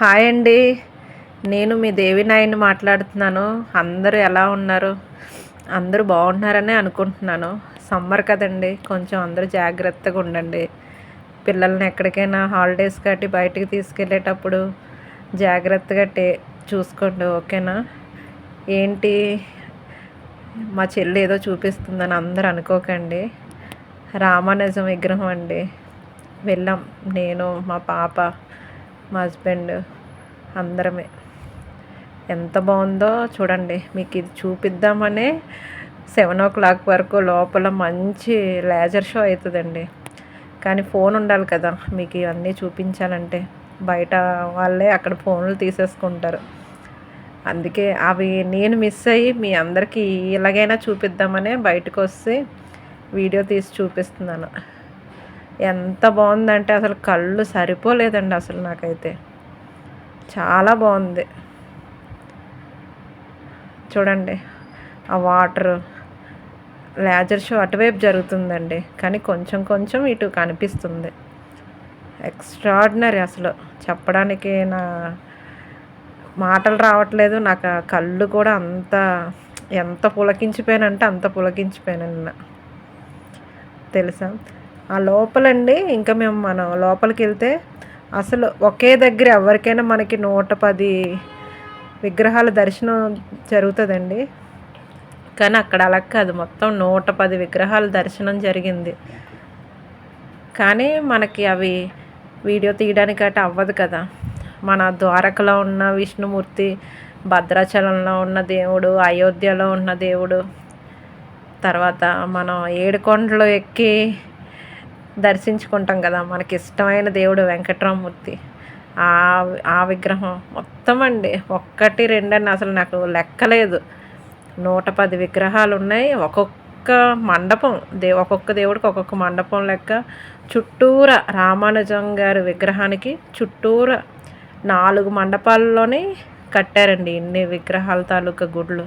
Hi అండి. నేను మీ దేవినాయని మాట్లాడుతున్నాను. అందరూ ఎలా ఉన్నారు? అందరూ బాగున్నారనే అనుకుంటున్నాను. సమ్మర్ కదండి. కొంచెం అందరూ జాగ్రత్తగా ఉండండి. పిల్లల్ని ఎక్కడికైనా హాలిడేస్ కట్టి బయటికి తీసుకెళ్ళేటప్పుడు జాగ్రత్తగా టే చూసుకోండి ఓకేనా? ఏంటి? మా చెల్లి ఏదో చూపిస్తుందని అందరూ అనుకోకండి. రామానుజం విగ్రహం అండి. వెళ్ళాం. నేను మా పాప మా హస్బెండ్ అందరమే. ఎంత బాగుందో చూడండి మీకు ఇది చూపిద్దామనే సెవెన్ ఓ క్లాక్ వరకు లోపల మంచి లేజర్ షో అవుతుందండి. కానీ ఫోన్ ఉండాలి కదా మీకు ఇవన్నీ చూపించాలంటే. బయట వాళ్ళే అక్కడ ఫోన్లు తీసేసుకుంటారు. అందుకే అవి నేను మిస్ అయ్యి మీ అందరికీ ఎలాగైనా చూపిద్దామనే బయటకు వస్తే వీడియో తీసి చూపిస్తున్నాను. ఎంత బాగుందంటే అసలు కళ్ళు సరిపోలేదండి అసలు నాకైతే. చాలా బాగుంది. చూడండి ఆ వాటర్ లేజర్ షో అటువైపు జరుగుతుందండి కానీ కొంచెం కొంచెం ఇటు కనిపిస్తుంది. ఎక్స్ట్రాడినరీ అసలు. చెప్పడానికి నా మాటలు రావట్లేదు నాకు ఆ కళ్ళు కూడా అంత ఎంత పులకించిపోయానంటే అంత పులకించిపోయాను నిన్న. తెలుసా? ఆ లోపలండి ఇంకా మేము మనం లోపలికి వెళ్తే అసలు ఒకే దగ్గర ఎవరికైనా మనకి నూట పది విగ్రహాల దర్శనం జరుగుతుందండి. కానీ అక్కడ అలా కాదు మొత్తం నూట పది విగ్రహాల దర్శనం జరిగింది. కానీ మనకి అవి వీడియో తీయడానికి అటు అవ్వదు కదా. మన ద్వారకలో ఉన్న విష్ణుమూర్తి భద్రాచలంలో ఉన్న దేవుడు అయోధ్యలో ఉన్న దేవుడు తర్వాత మనం ఏడుకొండలు ఎక్కి దర్శించుకుంటాం కదా మనకి ఇష్టమైన దేవుడు వెంకట్రామూర్తి. ఆ విగ్రహం మొత్తం అండి ఒక్కటి రెండని అసలు నాకు లెక్కలేదు. నూట పది విగ్రహాలు ఉన్నాయి ఒక్కొక్క మండపం దే ఒక్కొక్క దేవుడికి ఒక్కొక్క మండపం లెక్క. చుట్టూర రామానుజం గారి విగ్రహానికి చుట్టూర నాలుగు మండపాల్లోనే కట్టారండి ఇన్ని విగ్రహాల తాలూకా గుడ్లు.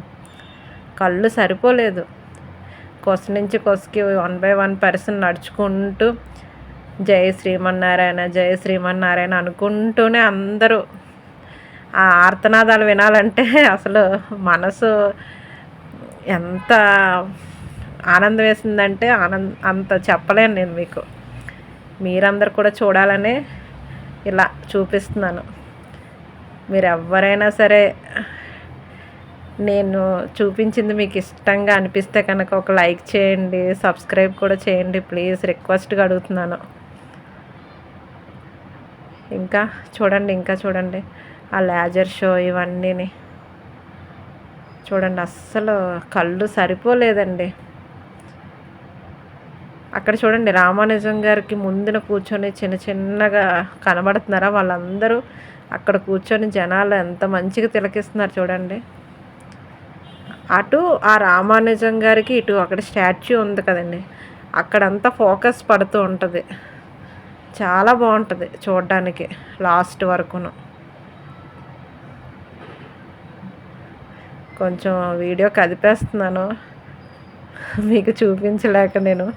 కళ్ళు సరిపోలేదు. కొస నుంచి కొసకి వన్ బై వన్ పర్సన్ నడుచుకుంటూ జయ శ్రీమన్నారాయణ జయ శ్రీమన్నారాయణ అనుకుంటూనే అందరూ ఆ ఆర్తనాదాలు వినాలంటే అసలు మనసు ఎంత ఆనందం వేసిందంటే ఆనంద అంత చెప్పలేను నేను మీకు. మీరందరు కూడా చూడాలని ఇలా చూపిస్తున్నాను. మీరు ఎవరైనా సరే నేను చూపించింది మీకు ఇష్టంగా అనిపిస్తే కనుక ఒక లైక్ చేయండి సబ్స్క్రైబ్ కూడా చేయండి ప్లీజ్ రిక్వెస్ట్గా అడుగుతున్నాను. ఇంకా చూడండి ఇంకా చూడండి. ఆ లేజర్ షో ఇవన్నీని. చూడండి అస్సలు కళ్ళు సరిపోలేదండి. అక్కడ చూడండి రామానుజం గారికి ముందున కూర్చొని చిన్న చిన్నగా కనబడుతున్నారా వాళ్ళందరూ? అక్కడ కూర్చొని జనాలు ఎంత మంచిగా తిలకిస్తున్నారు చూడండి. అటు ఆ రామానుజం గారికి ఇటు అక్కడ స్టాచ్యూ ఉంది కదండి. అక్కడంతా ఫోకస్ పడుతూ ఉంటుంది. చాలా బాగుంటుంది చూడడానికి లాస్ట్ వరకును. కొంచెం వీడియో కదిపేస్తున్నాను. మీకు చూపించలేక నేను.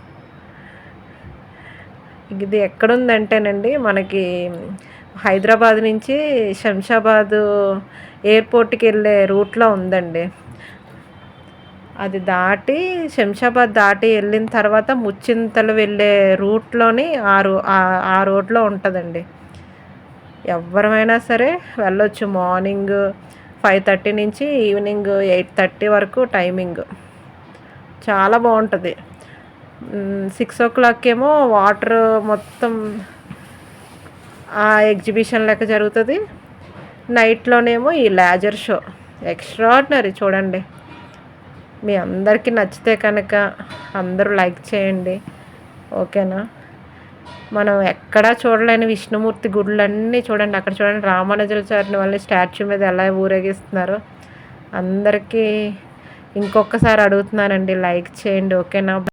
ఇది ఎక్కడుందంటేనండి మనకి హైదరాబాద్ నుంచి శంషాబాదు ఎయిర్పోర్ట్కి వెళ్ళే రూట్లో ఉందండి. అది దాటి శంషాబాద్ దాటి వెళ్ళిన తర్వాత ముచ్చింతలు వెళ్ళే రూట్లోని ఆ రో ఆ రోడ్లో ఉంటుందండి. ఎవరమైనా సరే వెళ్ళొచ్చు మార్నింగ్ ఫైవ్ థర్టీ నుంచి ఈవినింగ్ ఎయిట్ థర్టీ వరకు టైమింగ్. చాలా బాగుంటుంది. సిక్స్ ఓ క్లాక్ ఏమో వాటర్ మొత్తం ఆ ఎగ్జిబిషన్ లెక్క జరుగుతుంది. నైట్లోనేమో ఈ లేజర్ షో. ఎక్స్ట్రాడినరీ చూడండి. మీ అందరికీ నచ్చితే కనుక అందరూ లైక్ చేయండి. ఓకేనా? మనం ఎక్కడా చూడలేని విష్ణుమూర్తి గుడులన్నీ చూడండి. అక్కడ చూడండి రామానుజాచార్యుని వాళ్ళని స్టాచ్యూ మీద ఎలా ఊరేగిస్తున్నారు. అందరికీ ఇంకొకసారి అడుగుతున్నానండి లైక్ చేయండి. ఓకేనా?